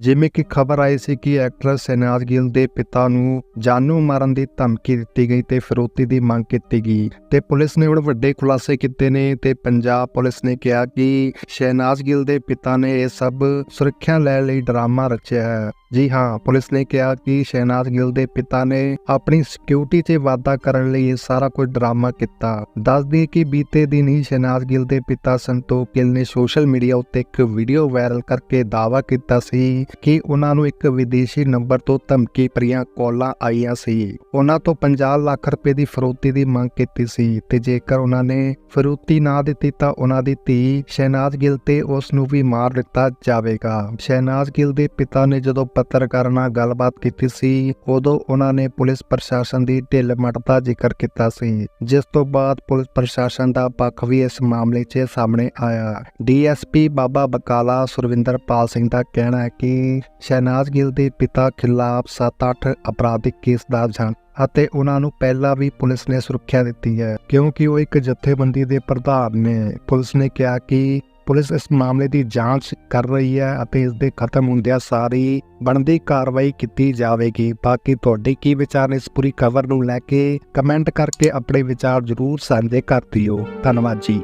ਜਿਵੇਂ ਕਿ ਖਬਰ ਆਈ ਸੀ ਕਿ ਐਕਟਰਸ ਸ਼ਹਿਨਾਜ਼ ਗਿੱਲ ਦੇ ਪਿਤਾ ਨੂੰ ਜਾਨੂ ਮਾਰਨ ਦੀ ਧਮਕੀ ਦਿੱਤੀ ਗਈ ਤੇ ਫਿਰੋਤੀ ਦੀ ਮੰਗ ਕੀਤੀ ਗਈ ਤੇ ਪੁਲਿਸ ਨੇ ਹੁਣ ਵੱਡੇ ਖੁਲਾਸੇ ਕੀਤੇ ਨੇ ਤੇ ਪੰਜਾਬ ਪੁਲਿਸ ਨੇ ਕਿਹਾ ਕਿ ਸ਼ਹਿਨਾਜ਼ ਗਿੱਲ ਦੇ ਪਿਤਾ ਨੇ ਇਹ ਸਭ ਸੁਰੱਖਿਆ ਲੈਣ ਲਈ ਡਰਾਮਾ ਰਚਿਆ ਹੈ। ਜੀ ਹਾਂ, ਪੁਲਿਸ ਨੇ ਕਿਹਾ ਕਿ ਸ਼ਹਿਨਾਜ਼ ਗਿੱਲ ਦੇ ਪਿਤਾ ਨੇ ਆਪਣੀ ਸਿਕਿਉਰਿਟੀ 'ਚ ਵਾਅਦਾ ਕਰਨ ਲਈ ਇਹ ਸਾਰਾ ਕੁਝ ਡਰਾਮਾ ਕੀਤਾ। ਦੱਸ ਦਈਏ ਕਿ ਬੀਤੇ ਦਿਨ ਹੀ ਸ਼ਹਿਨਾਜ਼ ਗਿੱਲ ਦੇ ਪਿਤਾ ਸੰਤੋਖ ਗਿੱਲ ਨੇ ਸੋਸ਼ਲ ਮੀਡੀਆ ਉੱਤੇ ਇੱਕ ਵੀਡੀਓ ਵਾਇਰਲ ਕਰਕੇ ਦਾਅਵਾ ਕੀਤਾ ਸੀ ਕਿ ਉਹਨਾਂ ਨੂੰ ਇੱਕ ਵਿਦੇਸ਼ੀ ਨੰਬਰ ਤੋਂ ਧਮਕੀ ਭਰੀਆਂ ਕਾਲਾਂ ਆਈਆਂ ਸੀ। ਉਹਨਾਂ ਤੋਂ 50 ਲੱਖ ਰੁਪਏ ਦੀ ਫਰੋਤੀ ਦੀ ਮੰਗ ਕੀਤੀ ਸੀ ਤੇ ਜੇਕਰ ਉਹਨਾਂ ਨੇ ਫਰੋਤੀ ਨਾ ਦਿੱਤੀ ਤਾਂ ਉਹਨਾਂ ਦੀ ਧੀ ਸ਼ਹਿਨਾਜ਼ ਗਿੱਲ ਤੇ ਉਸ ਨੂੰ ਵੀ ਮਾਰ ਦਿੱਤਾ ਜਾਵੇਗਾ। ਸ਼ਹਿਨਾਜ਼ ਗਿੱਲ ਦੇ ਪਿਤਾ ਨੇ ਜਦੋਂ ਪੱਤਰਕਾਰਾਂ ਨਾਲ ਗੱਲਬਾਤ ਕੀਤੀ ਸੀ, ਉਦੋਂ ਉਹਨਾਂ ਨੇ ਪੁਲਿਸ ਪ੍ਰਸ਼ਾਸਨ ਦੀ ਢਿੱਲ ਮੱਟ ਦਾ ਜ਼ਿਕਰ ਕੀਤਾ ਸੀ, ਜਿਸ ਤੋਂ ਬਾਅਦ ਪੁਲਿਸ ਪ੍ਰਸ਼ਾਸਨ ਦਾ ਪੱਖ ਵੀ ਇਸ ਮਾਮਲੇ 'ਚ ਸਾਹਮਣੇ ਆਇਆ। ਡੀਐਸਪੀ ਬਾਬਾ ਬਕਾਲਾ ਸੁਰਵਿੰਦਰਪਾਲ ਸਿੰਘ ਦਾ ਕਹਿਣਾ ਹੈ ਕਿ ਸ਼ਹਿਨਾਜ਼ ਗਿੱਲ ਦੇ ਪਿਤਾ ਖਿਲਾਫ 7-8 ਅਪਰਾਧਿਕ ਕੇਸ ਦਰਜ ਹਨ ਅਤੇ ਉਹਨਾਂ ਨੂੰ ਪਹਿਲਾਂ ਵੀ ਪੁਲਿਸ ਨੇ ਸੁਰੱਖਿਆ ਦਿੱਤੀ ਹੈ, ਕਿਉਂਕਿ ਉਹ ਇੱਕ ਜਥੇਬੰਦੀ ਦੇ ਪ੍ਰਧਾਨ ਨੇ। ਪੁਲਿਸ ਨੇ ਕਿਹਾ ਕਿ ਪੁਲਿਸ ਇਸ ਮਾਮਲੇ ਦੀ ਜਾਂਚ ਕਰ ਰਹੀ ਹੈ ਅਤੇ ਇਸ ਦੇ ਖਤਮ ਹੁੰਦਿਆਂ ਸਾਰੀ ਬਣਦੀ ਕਾਰਵਾਈ ਕੀਤੀ ਜਾਵੇਗੀ। ਬਾਕੀ ਤੁਹਾਡੇ ਕੀ ਵਿਚਾਰ ਨੇ ਇਸ ਪੂਰੀ ਖਬਰ ਨੂੰ ਲੈ ਕੇ ਕਮੈਂਟ ਕਰਕੇ ਆਪਣੇ ਵਿਚਾਰ ਜ਼ਰੂਰ ਸਾਂਝੇ ਕਰ ਦਿਓ। ਧੰਨਵਾਦ ਜੀ।